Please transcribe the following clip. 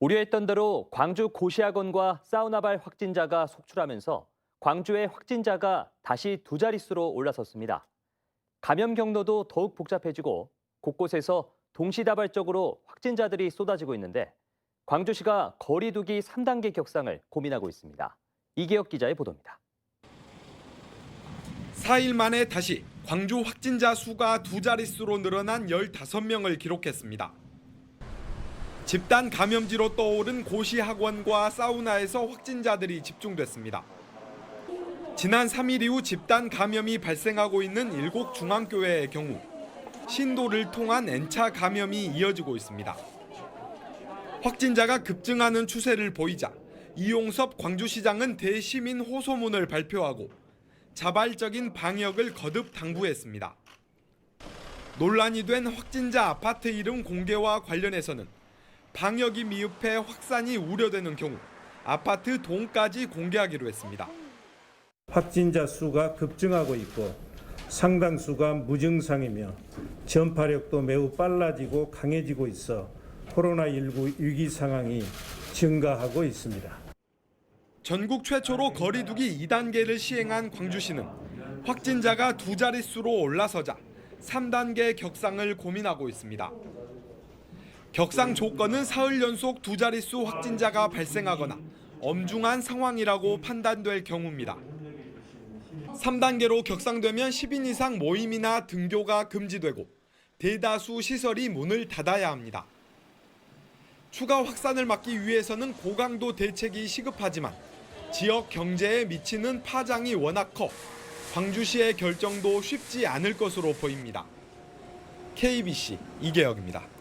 우려했던 대로 광주 고시학원과 사우나발 확진자가 속출하면서 광주의 확진자가 다시 두 자릿수로 올라섰습니다. 감염 경로도 더욱 복잡해지고 곳곳에서 동시다발적으로 확진자들이 쏟아지고 있는데 광주시가 거리두기 3단계 격상을 고민하고 있습니다. 이기혁 기자의 보도입니다. 4일 만에 다시 광주 확진자 수가 두 자릿수로 늘어난 15명을 기록했습니다. 집단 감염지로 떠오른 고시 학원과 사우나에서 확진자들이 집중됐습니다. 지난 3일 이후 집단 감염이 발생하고 있는 일곡 중앙교회의 경우 신도를 통한 N차 감염이 이어지고 있습니다. 확진자가 급증하는 추세를 보이자 이용섭 광주시장은 대시민 호소문을 발표하고 자발적인 방역을 거듭 당부했습니다. 논란이 된 확진자 아파트 이름 공개와 관련해서는 방역이 미흡해 확산이 우려되는 경우 아파트 동까지 공개하기로 했습니다. 확진자 수가 급증하고 있고 상당수가 무증상이며 전파력도 매우 빨라지고 강해지고 있어 코로나19 위기 상황이 증가하고 있습니다. 전국 최초로 거리두기 2단계를 시행한 광주시는 확진자가 두 자릿수로 올라서자 3단계 격상을 고민하고 있습니다. 격상 조건은 사흘 연속 두 자릿수 확진자가 발생하거나 엄중한 상황이라고 판단될 경우입니다. 3단계로 격상되면 10인 이상 모임이나 등교가 금지되고 대다수 시설이 문을 닫아야 합니다. 추가 확산을 막기 위해서는 고강도 대책이 시급하지만 지역 경제에 미치는 파장이 워낙 커 광주시의 결정도 쉽지 않을 것으로 보입니다. KBC 이계혁입니다.